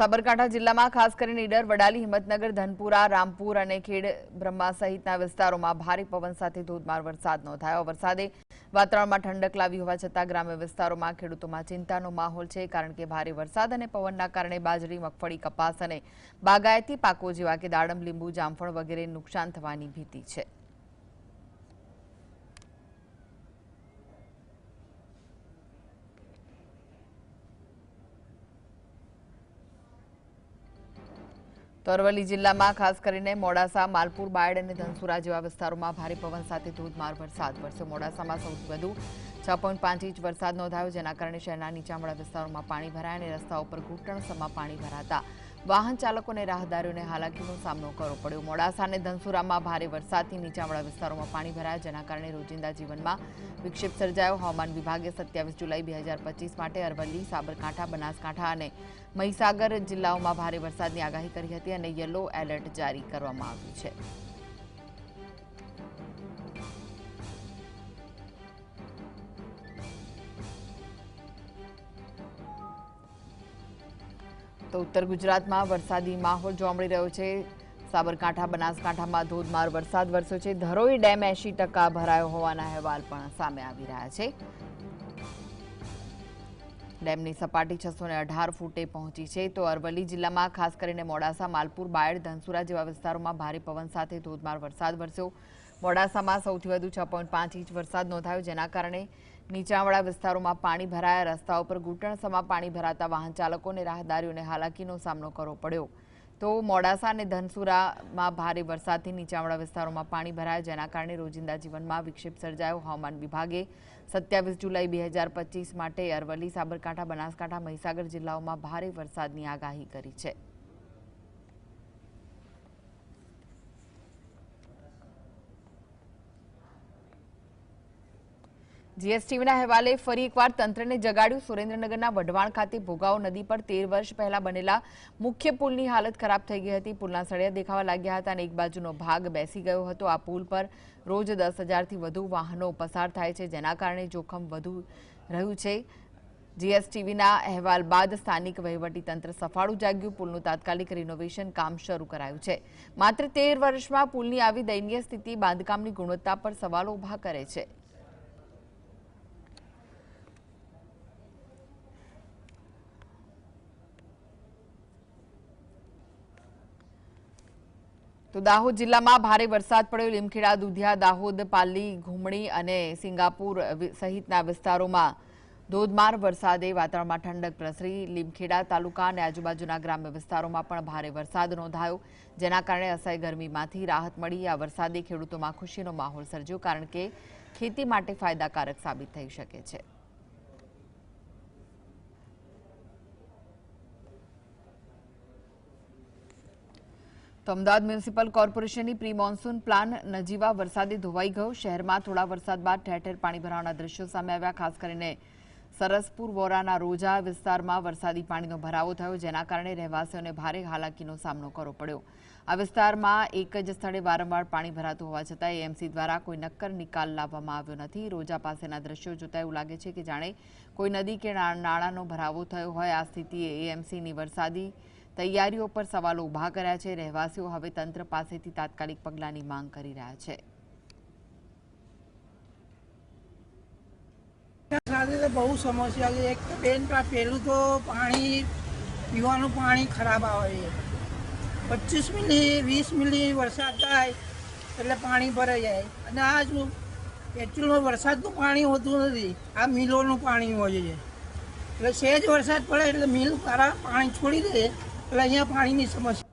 સાબરકાંઠા જિલ્લામાં ખાસ કરીને ઈડર, વડાલી, હિંમતનગર, ધનપુરા, રામપુર અને ખેડ બ્રહ્મા સહિતના વિસ્તારોમાં ભારે પવન સાથે ધોધમાર વરસાદ નોંધાયો. વરસાદે વાતાવરણમાં ઠંડક લાવી હોવા છતાં ગ્રામ્ય વિસ્તારોમાં ખેડૂતોમાં ચિંતાનો માહોલ છે, કારણ કે ભારે વરસાદ અને પવનના કારણે બાજરી, મગફળી, કપાસ અને બાગાયતી પાકો જેવા કે દાડમ, લીંબુ, જામફળ વગેરે નુકસાન થવાની ભીતિ છે. તો અરવલ્લી જિલ્લામાં, ખાસ કરીને મોડાસા, માલપુર, બાયડ અને ધનસુરા જેવા વિસ્તારોમાં ભારે પવન સાથે ધોધમાર વરસાદ વરસ્યો. મોડાસામાં સૌથી વધુ છ પોઈન્ટ પાંચ ઇંચ વરસાદ નોંધાયો, જેના કારણે શહેરના નીચાણવાળા વિસ્તારોમાં પાણી ભરાયા અને રસ્તાઓ પર ઘૂંટણસમાં પાણી ભરાતા વાહન ચાલકોને રાહદારીઓને હાલાકીનો સામનો કરવો પડ્યો. મોડાસા અને ધનસુરામાં ભારે વરસાદથી નીચાણવાળા વિસ્તારોમાં પાણી ભરાયા, જેના કારણે રોજિંદા જીવનમાં વિક્ષેપ સર્જાયો. હવામાન વિભાગે સત્યાવીસ જુલાઈ બે હજાર પચીસ માટે અરવલ્લી, સાબરકાંઠા, બનાસકાંઠા અને મહીસાગર જિલ્લાઓમાં ભારે વરસાદની આગાહી કરી હતી અને યલો એલર્ટ જારી કરવામાં આવ્યું છે. તો ઉત્તર ગુજરાતમાં વરસાદી માહોલ જોવા મળી રહ્યો છે. સાબરકાંઠા, બનાસકાંઠામાં ધોધમાર વરસાદ વરસ્યો છે. ધરોઈ ડેમ એંશી ટકા ભરાયો હોવાના અહેવાલ પણ સામે આવી રહ્યા છે. ડેમની સપાટી છસો અઢાર ફૂટે પહોંચી છે. તો અરવલ્લી જિલ્લામાં ખાસ કરીને મોડાસા, માલપુર, બાયડ, ધનસુરા જેવા વિસ્તારોમાં ભારે પવન સાથે ધોધમાર વરસાદ વરસ્યો. મોડાસામાં સૌથી વધુ છ પોઈન્ટ પાંચ ઇંચ વરસાદ નોંધાયો, જેના કારણે નીચાણવાળા વિસ્તારોમાં પાણી ભરાયા, રસ્તાઓ પર ઘૂંટણસમાં પાણી ભરાતા વાહન ચાલકોને રાહદારીઓને હાલાકીનો સામનો કરવો પડ્યો. તો મોડાસા અને ધનસુરામાં ભારે વરસાદથી નીચાણવાળા વિસ્તારોમાં પાણી ભરાયા, જેના કારણે રોજિંદા જીવનમાં વિક્ષેપ સર્જાયો. હવામાન વિભાગે સત્યાવીસ જુલાઈ બે હજાર પચીસ માટે અરવલ્લી, સાબરકાંઠા, બનાસકાંઠા, મહીસાગર જિલ્લાઓમાં ભારે વરસાદની આગાહી કરી છે. જીએસટીવીના અહેવાલે ફરી એકવાર તંત્રને જગાડ્યું. સુરેન્દ્રનગરના વઢવાણ ખાતે ભોગાવો નદી પર તેર વર્ષ પહેલા બનેલા મુખ્ય પુલની હાલત ખરાબ થઈ ગઈ હતી. પુલના સળિયા દેખાવા લાગ્યા હતા અને એક બાજુનો ભાગ બેસી ગયો હતો. આ પુલ પર રોજ દસ હજારથી વધુ વાહનો પસાર થાય છે, જેના કારણે જોખમ વધુ રહ્યું છે. જીએસટીવીના અહેવાલ બાદ સ્થાનિક વહીવટીતંત્ર સફાળું જાગ્યું. પુલનું તાત્કાલિક રિનોવેશન કામ શરૂ કરાયું છે. માત્ર તેર વર્ષમાં પુલની આવી દયનીય સ્થિતિ બાંધકામની ગુણવત્તા પર સવાલો ઊભા કરે છે. તો દાહોદ જિલ્લામાં ભારે વરસાદ પડ્યો. લીમખેડા, દુધિયા, દાહોદ, પાલી, ઘૂમણી અને સિંગાપુર સહિતના વિસ્તારોમાં ધોધમાર વરસાદે વાતાવરણમાં ઠંડક પ્રસરી. લીમખેડા તાલુકા અને આજુબાજુના ગ્રામ્ય વિસ્તારોમાં પણ ભારે વરસાદ નોંધાયો, જેના કારણે અસહ્ય ગરમીમાંથી રાહત મળી. આ વરસાદે ખેડૂતોમાં ખુશીનો માહોલ સર્જ્યો, કારણ કે ખેતી માટે ફાયદાકારક સાબિત થઈ શકે છે. તો અમદાવાદ મ્યુનિસિપલ કોર્પોરેશનની પ્રી મોન્સૂન પ્લાન નજીવા વરસાદે ધોવાઈ ગયો. શહેરમાં થોડા વરસાદ બાદ ઠેર ઠેર પાણી ભરાવાના દ્રશ્યો સામે આવ્યા, ખાસ કરીને સરસપુર, વોરાના, રોજા વિસ્તારમાં વરસાદી પાણીનો ભરાવો થયો, જેના કારણે રહેવાસીઓને ભારે હાલાકીનો સામનો કરવો પડ્યો. આ વિસ્તારમાં એક જ સ્થળે વારંવાર પાણી ભરાતું હોવા છતાં એએમસી દ્વારા કોઈ નક્કર નિકાલ લાવવામાં આવ્યો નથી. રોજા પાસેના દ્રશ્યો જોતા એવું લાગે છે કે જાણે કોઈ નદી કે નાળાનો ભરાવો થયો હોય. આ સ્થિતિએ એએમસીની વરસાદી તૈયારીઓ પર સવાલો ઊભા કર્યા છે. રહેવાસીઓ હવે તંત્ર પાસેથી તાત્કાલિક પગલાંની માંગ કરી રહ્યા છે. સાથે તો બહુ સમસ્યા છે. એક બેન પહેલું તો પાણી, પીવાનું પાણી ખરાબ આવે છે. પચીસ મિલી, વીસ મિલી વરસાદ થાય એટલે પાણી ભરાઈ જાય. અને આ શું એકચ્યુઅલમાં વરસાદનું પાણી હોતું નથી, આ મિલોનું પાણી હોય છે. એટલે સહેજ વરસાદ પડે એટલે મિલ સારા પાણી છોડી દે. એટલે અહીંયા પાણીની સમસ્યા